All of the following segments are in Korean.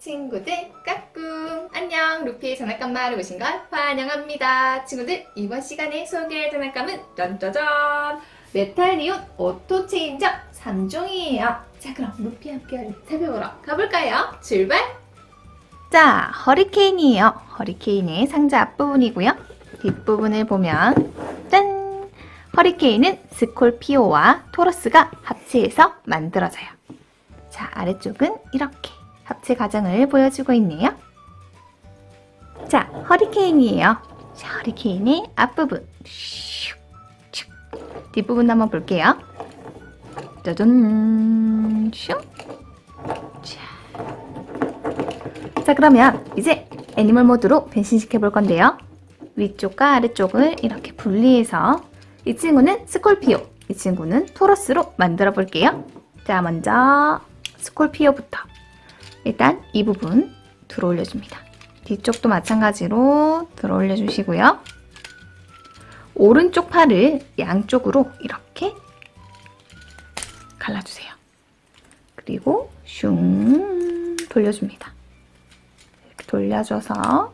친구들 까꿍 안녕 루피의 장난감마을 오신 걸 환영합니다 친구들 이번 시간에 소개할 장난감은 짠짜잔 메탈리온 오토 체인저 3종이에요 자 그럼 루피와 함께 살펴보러 가볼까요? 출발 자, 허리케인이에요. 허리케인의 상자 앞부분이고요. 뒷부분을 보면 짠! 허리케인은 스콜피오와 토러스가 합체해서 만들어져요. 자, 아래쪽은 이렇게 합체 과정을 보여주고 있네요. 자, 허리케인이에요. 자, 허리케인의 앞부분. 슉, 슉. 뒷부분 한번 볼게요. 짜잔! 슉. 자. 자 그러면 이제 애니멀 모드로 변신시켜 볼 건데요. 위쪽과 아래쪽을 이렇게 분리해서 이 친구는 스콜피오, 이 친구는 토러스로 만들어 볼게요. 자 먼저 스콜피오부터 일단 이 부분 들어 올려줍니다. 뒤쪽도 마찬가지로 들어 올려주시고요. 오른쪽 팔을 양쪽으로 이렇게 갈라주세요. 그리고 슝 돌려줍니다. 이렇게 돌려줘서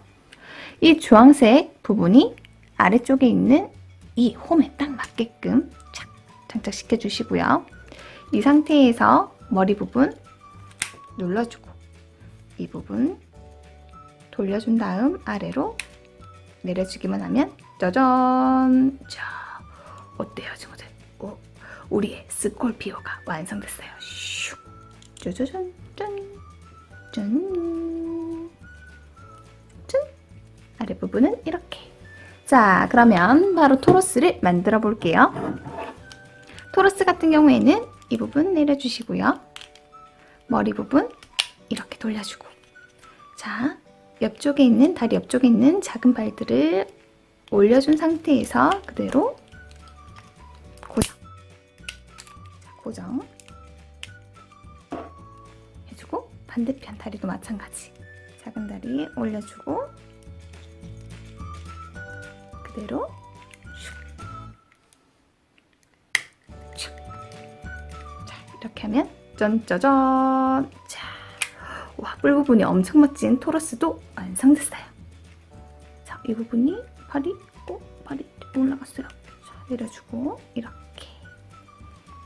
이 주황색 부분이 아래쪽에 있는 이 홈에 딱 맞게끔 착 장착시켜 주시고요. 이 상태에서 머리 부분 눌러주고 이 부분 돌려준 다음 아래로 내려주기만 하면 짜잔 자 어때요 친구들? 오, 우리의 스콜피오가 완성됐어요. 슉 짜자잔 짠 짠. 짠. 아랫부분은 이렇게. 자, 그러면 바로 토로스를 만들어 볼게요. 토로스 같은 경우에는 이 부분 내려주시고요. 머리 부분 이렇게 돌려주고. 자, 옆쪽에 있는, 다리 옆쪽에 있는 작은 발들을 올려준 상태에서 그대로 고정. 자, 고정. 해주고 반대편 다리도 마찬가지 작은 다리 올려주고 그대로 슉. 슉. 자 이렇게 하면 짠짜잔 뿔 부분이 엄청 멋진 토러스도 완성됐어요 자, 이 부분이 팔이 어? 팔이 올라갔어요 자, 내려주고 이렇게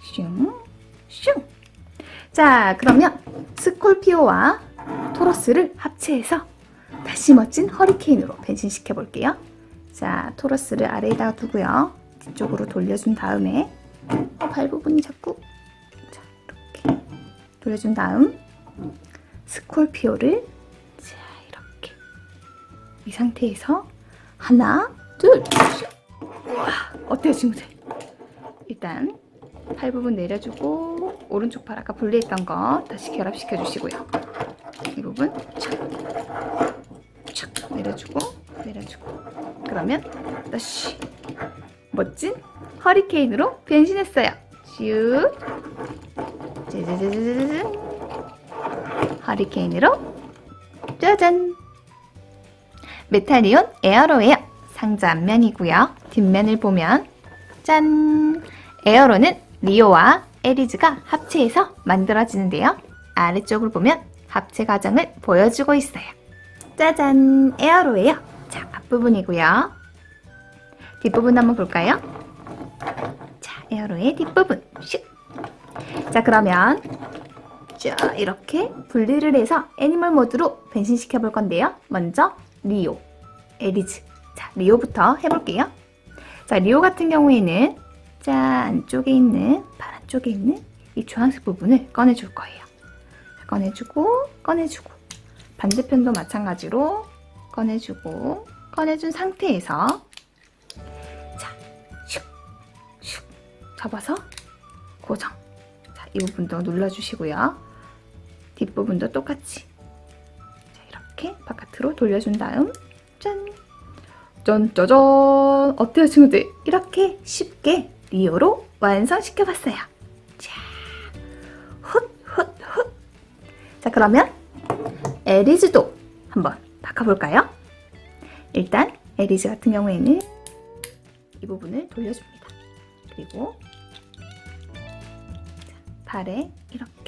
슝 슝 자, 그러면 스콜피오와 토러스를 합체해서 다시 멋진 허리케인으로 변신시켜 볼게요. 자, 토러스를 아래에다가 두고요. 뒤쪽으로 돌려준 다음에 어, 발 부분이 자꾸 자, 이렇게 돌려준 다음 스콜피오를 자, 이렇게 이 상태에서 하나, 둘, 셋. 우와, 어때요, 친구들? 일단 팔 부분 내려주고 오른쪽 팔 아까 분리했던 거 다시 결합시켜 주시고요. 이 부분 착, 착 내려주고 내려주고 그러면 다시 멋진 허리케인으로 변신했어요. 슉 짜자자자자잔 허리케인으로 짜잔 메탈리온 에어로예요. 상자 앞면이고요. 뒷면을 보면 짠 에어로는 리오와 에리즈가 합체해서 만들어지는데요. 아래쪽을 보면 합체 과정을 보여주고 있어요. 짜잔! 에어로예요. 자, 앞부분이고요. 뒷부분 한번 볼까요? 자, 에어로의 뒷부분. 슉! 자, 그러면 자, 이렇게 분리를 해서 애니멀 모드로 변신시켜 볼 건데요. 먼저 리오, 에리즈. 자, 리오부터 해볼게요. 자, 리오 같은 경우에는 자, 안쪽에 있는, 발 안쪽에 있는 이 주황색 부분을 꺼내줄 거예요. 꺼내주고, 꺼내주고. 반대편도 마찬가지로 꺼내주고, 꺼내준 상태에서 자, 슉, 슉. 접어서 고정. 자, 이 부분도 눌러주시고요. 뒷부분도 똑같이. 자, 이렇게 바깥으로 돌려준 다음, 짠. 짠, 짜잔. 어때요, 친구들? 이렇게 쉽게 리오로 완성시켜봤어요. 자, 훗, 훗, 훗. 자, 그러면 에리즈도 한번 바꿔볼까요? 일단 에리즈 같은 경우에는 이 부분을 돌려줍니다. 그리고 자, 발에 이렇게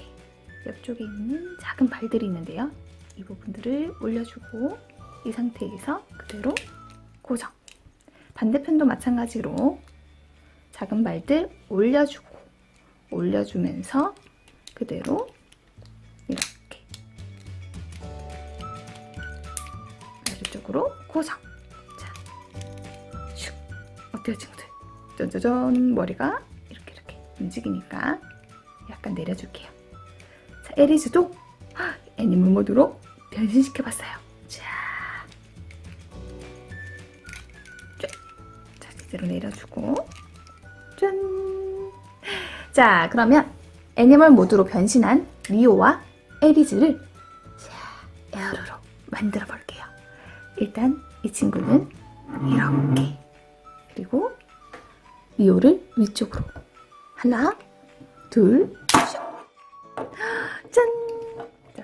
옆쪽에 있는 작은 발들이 있는데요. 이 부분들을 올려주고 이 상태에서 그대로 고정. 반대편도 마찬가지로 작은 발들 올려주고 올려주면서 그대로 이렇게 반대쪽으로 고정. 자, 슉. 어때요, 친구들? 짜자잔 머리가 이렇게 이렇게 움직이니까 약간 내려줄게요. 자, 에리즈도 헉, 애니멀 모드로 변신시켜봤어요. 자, 쫙. 자, 제대로 내려주고 짠. 자, 그러면 애니멀 모드로 변신한 리오와 에리즈를 자, 에어로로 만들어 볼게요. 일단 이 친구는 이렇게 그리고 리오를 위쪽으로 하나, 둘,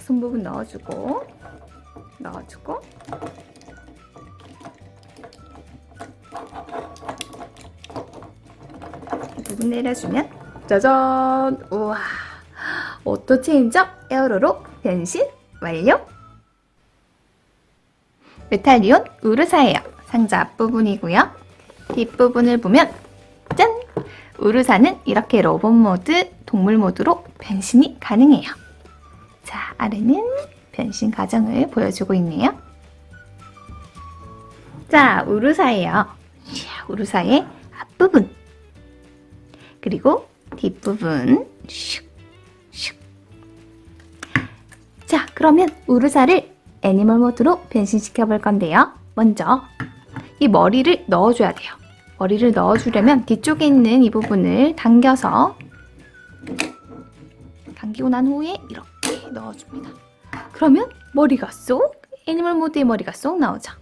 손 부분 넣어주고 넣어주고 이 부분 내려주면 짜잔! 우와! 오토 체인저 에어로로 변신 완료! 메탈리온 우르사예요. 상자 앞부분이고요. 뒷부분을 보면 짠! 우르사는 이렇게 로봇 모드, 동물 모드로 변신이 가능해요. 자, 아래는 변신 과정을 보여주고 있네요. 자, 우르사예요. 샤, 우르사의 앞부분. 그리고 뒷부분. 슉, 슉. 자, 그러면 우르사를 애니멀 모드로 변신시켜 볼 건데요. 먼저 이 머리를 넣어줘야 돼요. 머리를 넣어주려면 뒤쪽에 있는 이 부분을 당겨서 당기고 난 후에 이렇게 넣어줍니다. 그러면 머리가 쏙 애니멀 모드의 머리가 쏙 나오죠.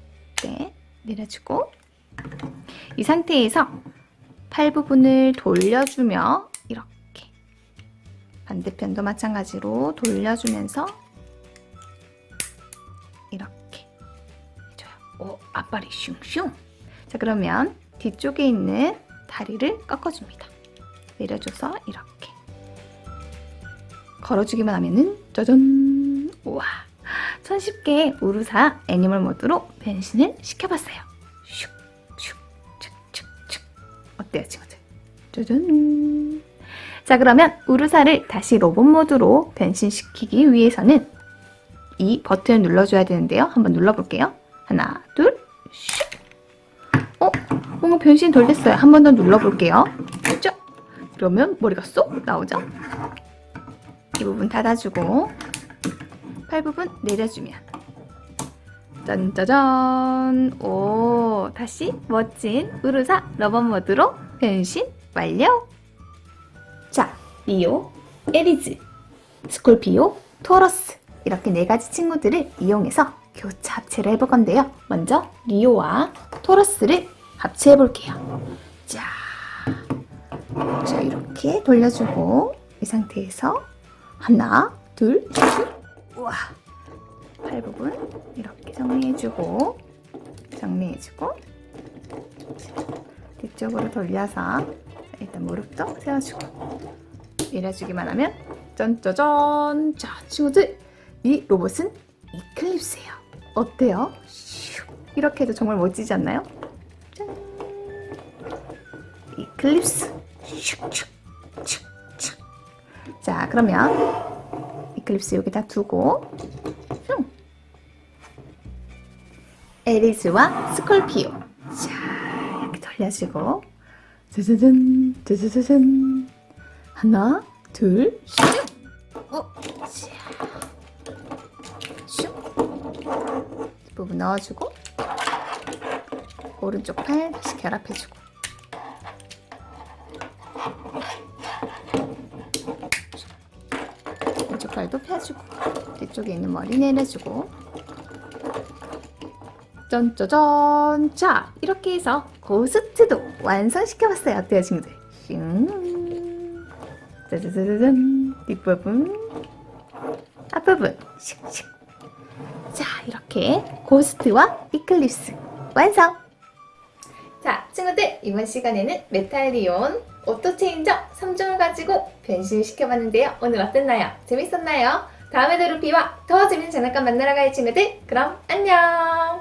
네, 내려주고 이 상태에서 팔 부분을 돌려주며 이렇게 반대편도 마찬가지로 돌려주면서 이렇게 해줘요. 오, 앞발이 슝슝. 자, 그러면 뒤쪽에 있는 다리를 꺾어줍니다. 내려줘서 이렇게 걸어주기만 하면은 짜잔. 우와. 손쉽게 우루사 애니멀 모드로 변신을 시켜봤어요. 슉슉슉슉슉. 어때요 친구들? 짜잔. 자 그러면 우루사를 다시 로봇 모드로 변신시키기 위해서는 이 버튼을 눌러줘야 되는데요. 한번 눌러볼게요. 하나 둘 슉. 어? 뭔가 변신 덜 됐어요. 한 번 더 눌러볼게요. 쭉. 그러면 머리가 쏙 나오죠 이 부분 닫아주고 팔 부분 내려주면. 짠짜잔. 오 다시 멋진 우르사 러버 모드로 변신 완료. 자 리오 에리즈 스콜피오 토러스. 이렇게 네 가지 친구들을 이용해서 교차 합체를 해볼 건데요. 먼저 리오와 토러스를 합체해 볼게요. 자, 자 이렇게 돌려주고 이 상태에서 하나, 둘, 셋. 우와. 팔 부분 이렇게 정리해주고 정리해주고 뒤쪽으로 돌려서 일단 무릎도 세워주고 밀어주기만 하면 짠짜잔. 자, 친구들 이 로봇은 이클립스예요. 어때요? 슉. 이렇게 해도 정말 멋지지 않나요? 짠. 이클립스. 슉슉. 자, 그러면 이클립스 여기다 두고 슝. 에리스와 스콜피오 자, 이렇게 돌려주고 짜자잔, 짜자자잔 하나, 둘, 슝! 어, 자, 슝! 이 부분 넣어주고 오른쪽 팔 다시 결합해주고 펴주고 뒤쪽에 있는 머리 내려주고. 짠짜잔 자 이렇게 해서 고스트도 완성시켜봤어요 어때요 친구들? 슝. 짜자자잔 뒷부분 앞부분 슉슉. 자 이렇게 고스트와 이클립스 완성. 자, 친구들, 이번 시간에는 메탈리온 오토체인저 3종을 가지고 변신시켜봤는데요. 오늘 어땠나요? 재밌었나요? 다음에도 루피와 더 재밌는 장난감 만나러 갈 친구들 그럼 안녕